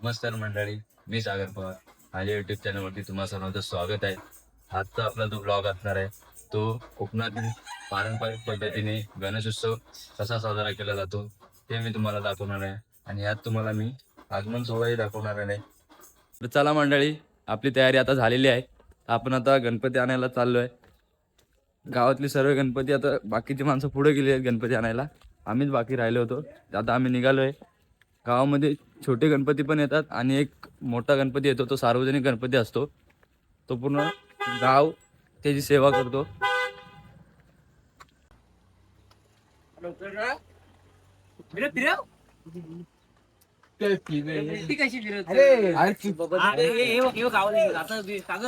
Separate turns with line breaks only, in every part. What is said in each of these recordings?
नमस्कार मंडळी मी सागर पवार. माझ्या युट्यूब चॅनलवरती तुम्हा सर्वांचं स्वागत आहे. आजचा आपला जो ब्लॉग असणार आहे तो कोकणातील पारंपरिक पद्धतीने गणेशोत्सव कसा साजरा केला जातो ते मी तुम्हाला दाखवणार आहे. आणि यात तुम्हाला मी आगमन सोहळाही दाखवणार आहे. तर चला मंडळी आपली तयारी आता झालेली आहे. आपण आता गणपती आणायला चाललो आहे गावातली सर्व गणपती आता बाकीची माणसं पुढे गेली आहेत गणपती आणायला. आम्हीच बाकी राहिलो होतो. आता आम्ही निघालो आहे गावामध्ये छोटे गणपती पण येतात आणि एक मोठा गणपती येतो तो सार्वजनिक गणपती असतो. तो पूर्ण गाव त्याची सेवा करतो.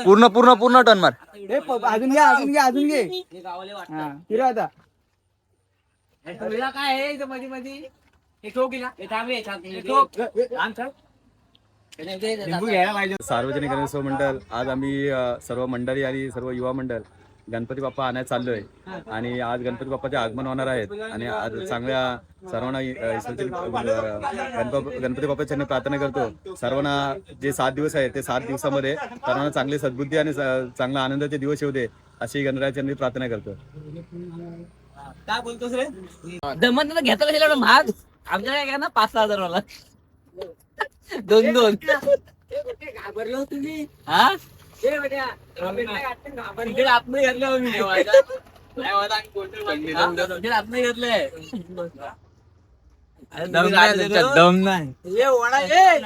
पूर्ण पूर्ण पूर्ण टन मार.
हे अजून घे अजून घे अजून घे. फिरव आता.
काय मध्ये मध्ये
सार्वजनिक गणेशोत्सव मंडळ आज आम्ही सर्व मंडळी आणि सर्व युवा मंडळ गणपती बाप्पा आणायला चाललोय. आणि आज गणपती बाप्पाचे आगमन होणार आहेत. आणि आज चांगल्या सर्वांना गणपती बाप्पा चरणी प्रार्थना करतो. सर्वांना जे सात दिवस आहेत ते सात दिवसामध्ये सर्वांना चांगली सद्बुद्धी आणि चांगला आनंदाचे दिवस येऊ दे अशी गणरायाचरणी प्रार्थना करतो.
काय बोलतोस रे? जमत नाही घेता कशाला एवढं महाग? आमच्या काय ना पाच सहा हजार वाला. दोन दोन. घाबरलो तुम्ही. हा? तिकडे घेतलं मी तिकडे आतमध्ये घेतलंय दम नाही ये वडा ये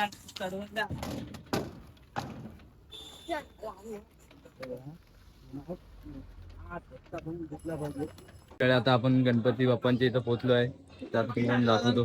कडे आता आपण गणपती बाप्पांच्या इथं पोहोचलो आहे त्यात तुम्हाला दाखवतो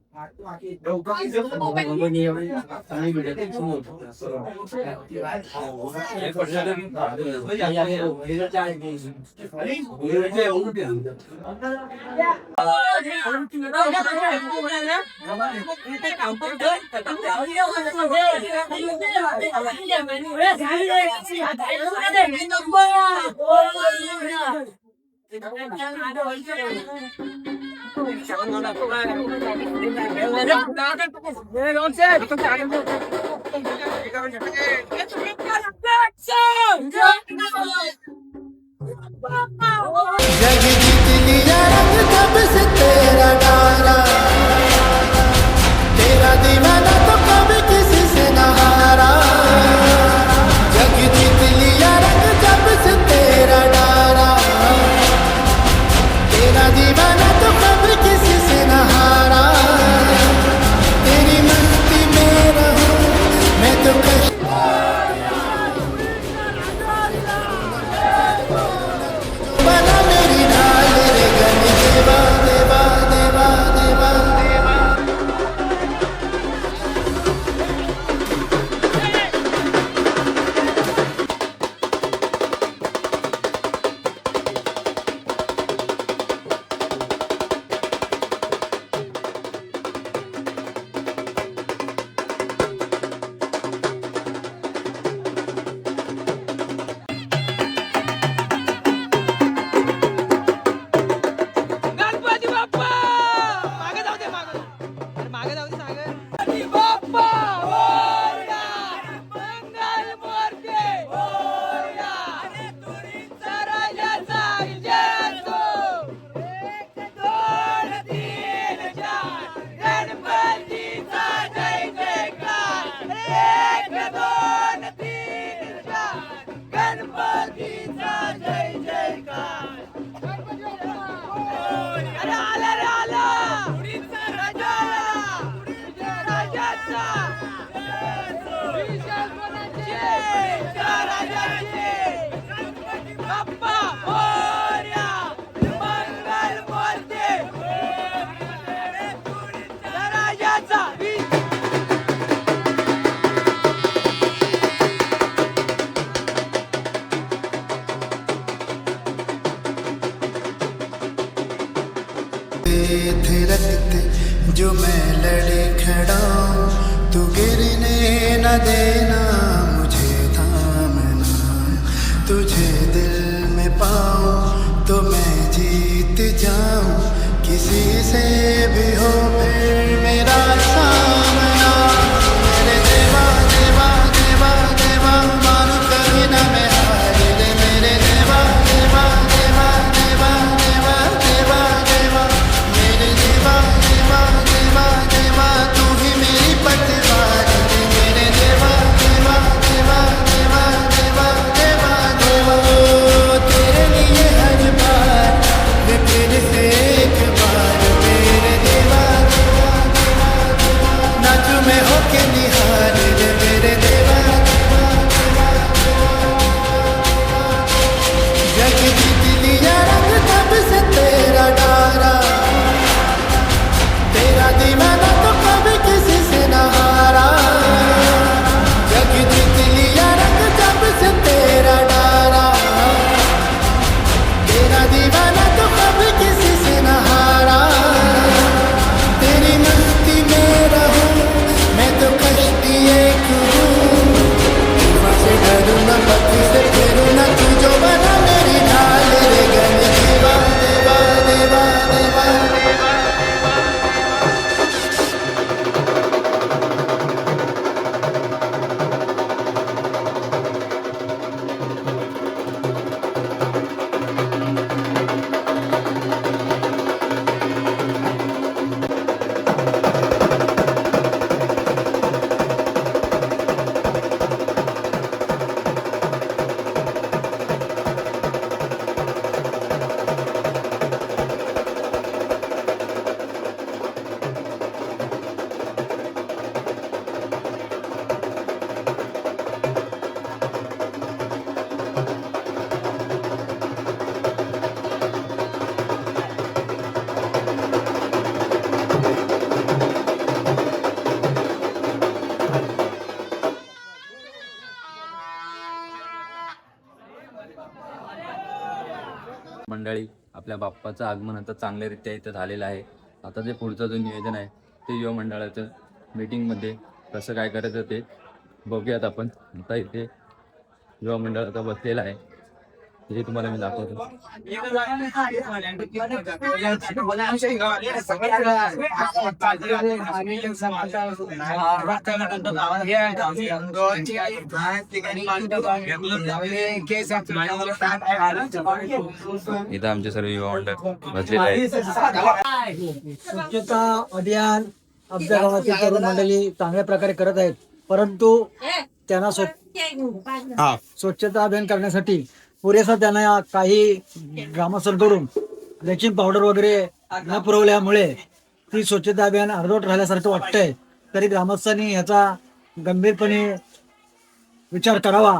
đầu có cái giấc mơ của mình nhiều đấy thằng này mình đã thêm số một còn gia đình với nhà nhà đều với gia trai thì ấy người chơi uống biển Thank you. जग जीत लिया रंग जब से तेरा डारा
आपल्या बाप्पाचं आगमन आता चांगल्यारीत्या इथं झालेलं आहे. आता जे पुढचं जो नियोजन आहे ते युवा मंडळाचं मीटिंगमध्ये कसं काय करायचं ते बघूयात आपण. आता इथे युवा मंडळ आता बसलेलं आहे. हे तुम्हाला मी दाखवतो. इथं आमचे सर्व युवा मंडळ बसलेले आहेत.
स्वच्छता अभियान आमच्या गावातील तरुण मंडळी चांगल्या प्रकारे करत आहेत. परंतु त्यांना स्वच्छ स्वच्छता अभियान करण्यासाठी पुरेसा त्यांना काही ग्रामस्थांकडून ब्लिचिंग पावडर वगैरे न पुरवल्यामुळे ती स्वच्छता अभियान अर्धवट राहिल्यासारखं वाटतंय. तरी ग्रामस्थांनी याचा गंभीरपणे विचार करावा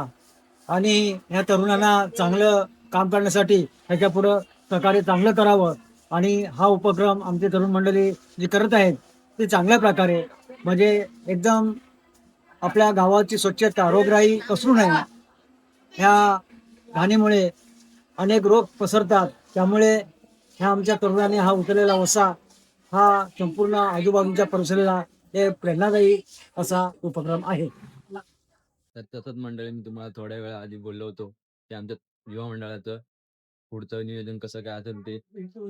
आणि ह्या तरुणांना चांगलं काम करण्यासाठी ह्याच्या पुढं सहकार्य चांगलं करावं आणि हा उपक्रम आमची तरुण मंडळी जी करत आहेत ते चांगल्या प्रकारे म्हणजे एकदम आपल्या गावाची स्वच्छता रोगराई कसरू नये. ह्या घाणीमुळे अनेक रोग पसरतात. त्यामुळे ह्या आमच्या तरुणाने हा उचललेला वसा हा संपूर्ण आजूबाजूच्या परिसराला हे प्रेरणादायी असा उपक्रम आहे.
तर तसंच मंडळी मी तुम्हाला थोड्या वेळा आधी बोललो होतो की आमच्या युवा मंडळाचं पुढचं नियोजन कसं काय असेल ते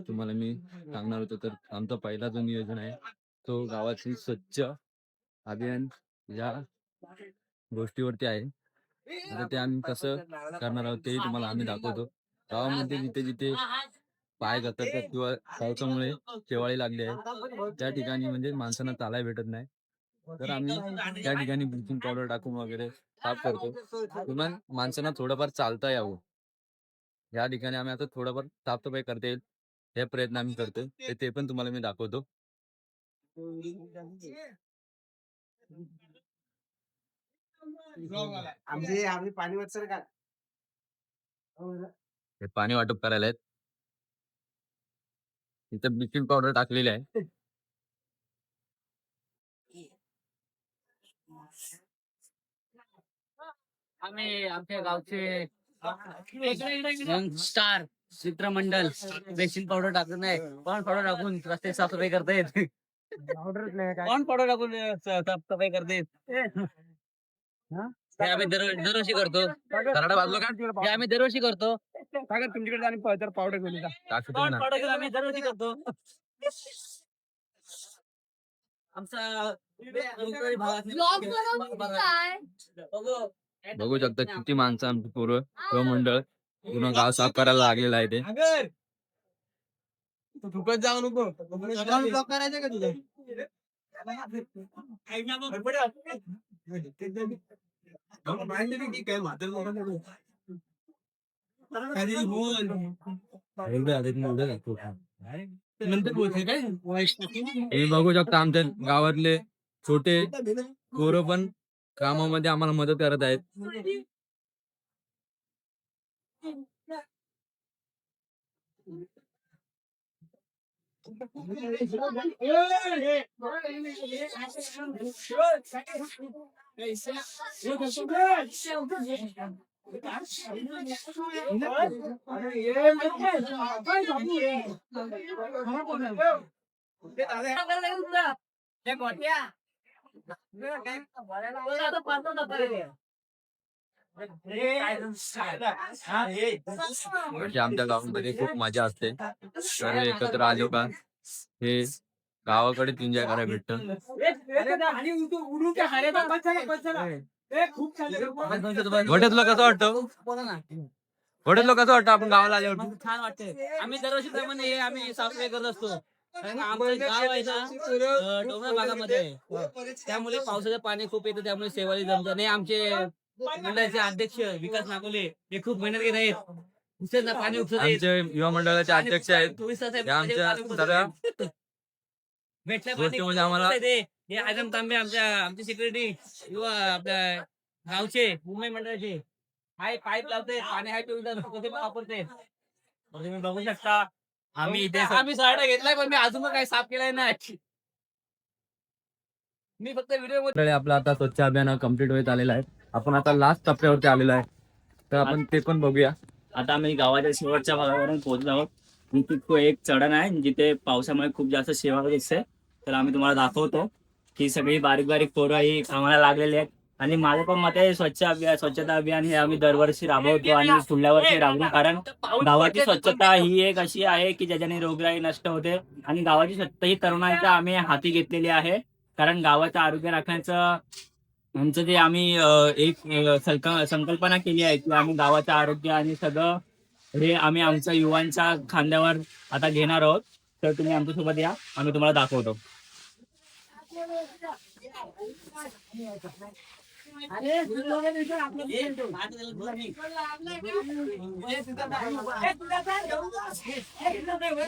तुम्हाला मी सांगणार होतो. तर आमचा पहिला जो नियोजन आहे. तो गावाची स्वच्छ अभियान या गोष्टीवरती आहे. आता ते आम्ही कसं करणार आहोत तेही तुम्हाला आम्ही दाखवतो. गावामध्ये जिथे जिथे पाय घसरतात किंवा पावसामुळे शेवाळी लागली आहे. त्या ठिकाणी म्हणजे माणसांना चालायला भेटत नाही. तर आम्ही त्या ठिकाणी ब्लिचिंग पावडर टाकून वगैरे साफ करतो. किमान माणसांना थोडंफार चालता यावं. या ठिकाणी आम्ही आता थोडंफार साफसफाई करता येईल. हे प्रयत्न आम्ही करतो ते- ते पण तुम्हाला मी दाखवतो.
आमचे आम्ही पाणी वाचर का
हे पाणी वाटप करायला आहेत. इथं ब्लिचिंग पावडर टाकलेली आहे.
आम्ही आमच्या गावचे स्टार चित्रमंडल बेसिन पावडर टाकत नाही. पण पावडर टाकून रस्ते साफसफाई करतायत? कोण पडो टाकून साफसफाई करते हे? आम्ही दर- दरवर्षी करतो.
कराडा बाजूला का?
हे आम्ही दरवर्षी करतो.
तुमच्याकडे आणि पावडर पावडर घेऊन
आम्ही दरवर्षी करतो. आमचा
बघू. शकता किती माणसं आमची पूर्व किंवा मंडळ पूर्ण गाव साफ करायला लागलेलं आहे ते.
तू थुकत जाऊ नको. ब्लॉक करायचं का तुझं?
हे बघू शकता आमच्या गावातले छोटे पोरं पण कामामध्ये आम्हाला मदत करत आहेत म्हणजे आमच्या गावामध्ये खूप मज़ा असते सर्व एकत्र आलो का हे गावाकडे एन्जॉय करायला भेटतं गोट्या तुला कसं वाटतं? गोट्या तुला कसं वाटतं? आपण गावाला आल्यावर?
छान वाटते आम्ही दरवर्षी प्रमाणे हे आम्ही साफसफाई करत असतो. कारण का आमचं गाव आहे ना अं, डोंगराळ भागामध्ये. आहे. त्यामुळे पावसाचं पाणी खूप येतं त्यामुळे सेवाली जमतं आणि आमचे मंडळाचे अध्यक्ष विकास नागोले हे खूप मेहनत घेत आहेत. पाणी उपसत आहेत.
आमचे युवा मंडळाचे अध्यक्ष आहेत. आमच्या सगळ्या
पाणी
म्हणजे आम्हाला-.
हे आजम तांबे आमच्या आमचे सेक्रेटरी किंवा आपल्या गावचे मुंबई मंडळाचे. हाय पाईप लावते पाणी हाय पिऊन कसे वापरते. तुम्ही बघू शकता. आम्ही इथे आम्ही साडा घेतलाय पण मी अजून काही साफ केलाय नाही. मी फक्त व्हिडिओ
आपलं आता स्वच्छ अभियान कंप्लीट होत आलेलं आहे. आपण आता लास्ट टप्प्यावरती आलेलो आहे. तर आपण ते पण बघूया.
आता आम्ही गावाच्या शेवटच्या भागावरून पोहोचलो आहोत. इथे तो एक चढण आहे जिथे पावसामुळे खूप जास्त शेवाळ दिसते. तर आम्ही तुम्हाला दाखवतो की सगळी बारीक बारीक पोरं ही कामाला लागलेली आहेत. आणि माझं पण मत आहे स्वच्छ अभियान स्वच्छता अभियान हे आम्ही दरवर्षी राबवतो आणि पुढल्या वर्षी राबवू. कारण गावाची स्वच्छता ही एक अशी आहे की ज्याच्याने रोगराई नष्ट होते. आणि गावाची स्वच्छता ही तरुणाईच्या आम्ही हाती घेतलेली आहे. कारण गावाचं आरोग्य राखण्याचं आमचं जे आम्ही एक संकल्पना केली आहे की आम्ही गावाचं आरोग्य आणि सगळं हे आम्ही आमच्या युवांच्या खांद्यावर आता घेणार आहोत. तर तुम्ही आमच्यासोबत या. आम्ही तुम्हाला दाखवतो.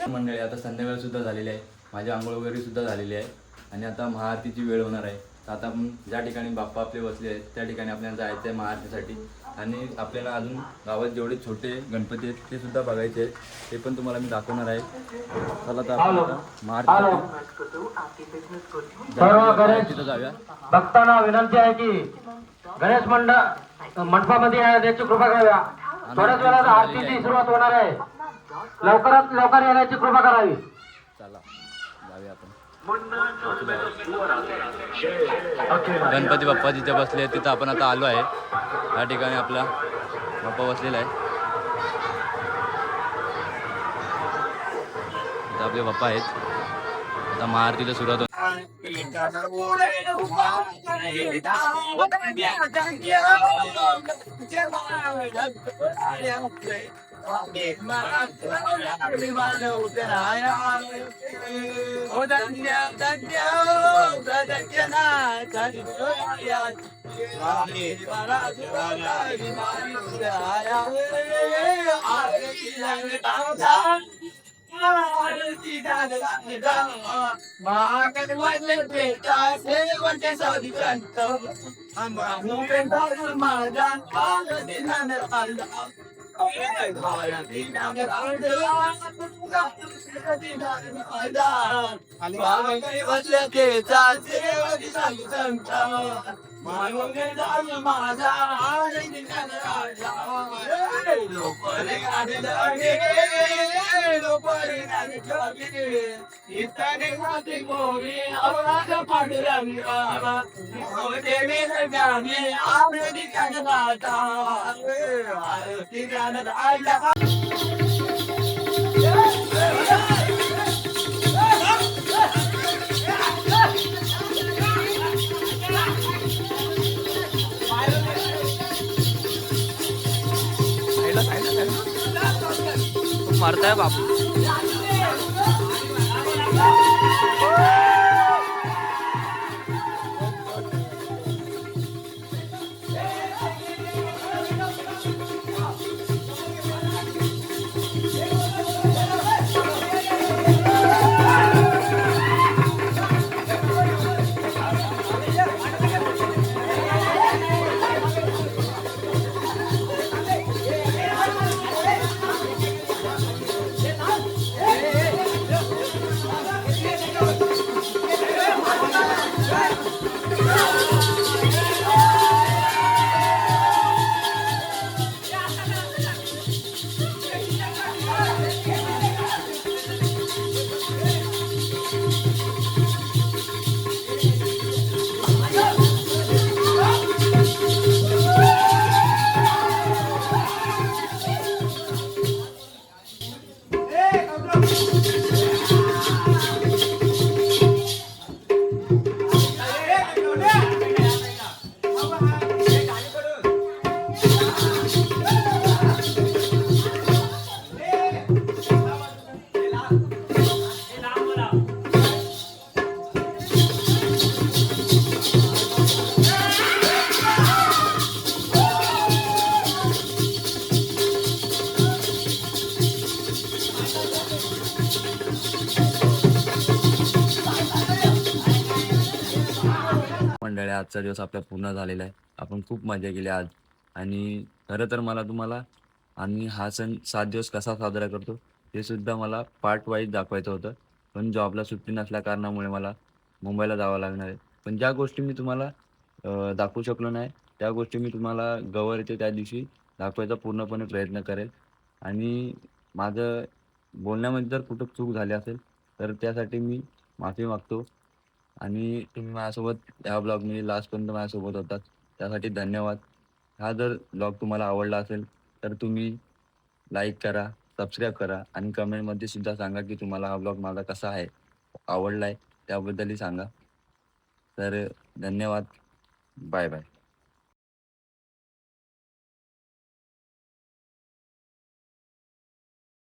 मंडळी आता संध्याकाळ सुद्धा झालेली आहे. माझी आंघोळ वगैरे सुद्धा झालेली आहे. आणि आता महाआरतीची वेळ होणार आहे. तर आता आपण ज्या ठिकाणी बाप्पा आपले बसले आहेत त्या ठिकाणी आपल्याला जायचं आहे महाआरतीसाठी आणि आपल्याला अजून गावात जेवढे छोटे गणपती आहेत ते सुद्धा बघायचे आहेत. ते पण तुम्हाला मी दाखवणार आहे. चला तर आपण तिथं जाऊया.
भक्तांना विनंती आहे की गणेश मंडळ मंडपामध्ये येण्याची कृपा कराव्या थोड्याच वेळात आरतीची सुरुवात होणार आहे. लवकरात लवकर येण्याची कृपा करावी.
चला. जाऊया आपण. गणपती बाप्पा जिथे बसले तिथं आपण आता आलो आहे. या ठिकाणी आपला बाप्पा बसलेला आहे. इथं आपले बाप्पा आहेत. आता महारतीला सुरुवात होते
ودنيا دنيا ودنيا دنيا راحي براد ولا بمارس يا عارفي لن تعطى ما كان ولد بيتا سيوانت سودي كنتم أمرهم بنتظر مادان قال دينا القلب I'm मारताय बापू
आजचा दिवस आपला पूर्ण झालेला आहे. आपण खूप मजा केली आज. आणि खरं तर मला तुम्हाला आम्ही हा सण सात दिवस कसा साजरा करतो ते सुद्धा मला पार्ट वाईज दाखवायचं होतं. पण जॉबला सुट्टी नसल्या कारणामुळे मला मुंबईला जावं लागणार आहे. पण ज्या गोष्टी मी तुम्हाला दाखवू शकलो नाही त्या गोष्टी मी तुम्हाला गवर येते त्या दिवशी दाखवायचा पूर्णपणे प्रयत्न करेल. आणि माझं बोलण्यामध्ये जर कुठं चूक झाली असेल तर त्यासाठी मी माफी मागतो. आणि तुम्ही माझ्यासोबत ह्या ब्लॉगमध्ये लास्टपर्यंत माझ्यासोबत होतात. त्यासाठी धन्यवाद. हा जर ब्लॉग तुम्हाला आवडला असेल तर तुम्ही लाईक करा सबस्क्राईब करा आणि कमेंटमध्ये सुद्धा सांगा की तुम्हाला हा ब्लॉग माझा कसा आहे आवडला आहे त्याबद्दलही सांगा. तर धन्यवाद. Bye bye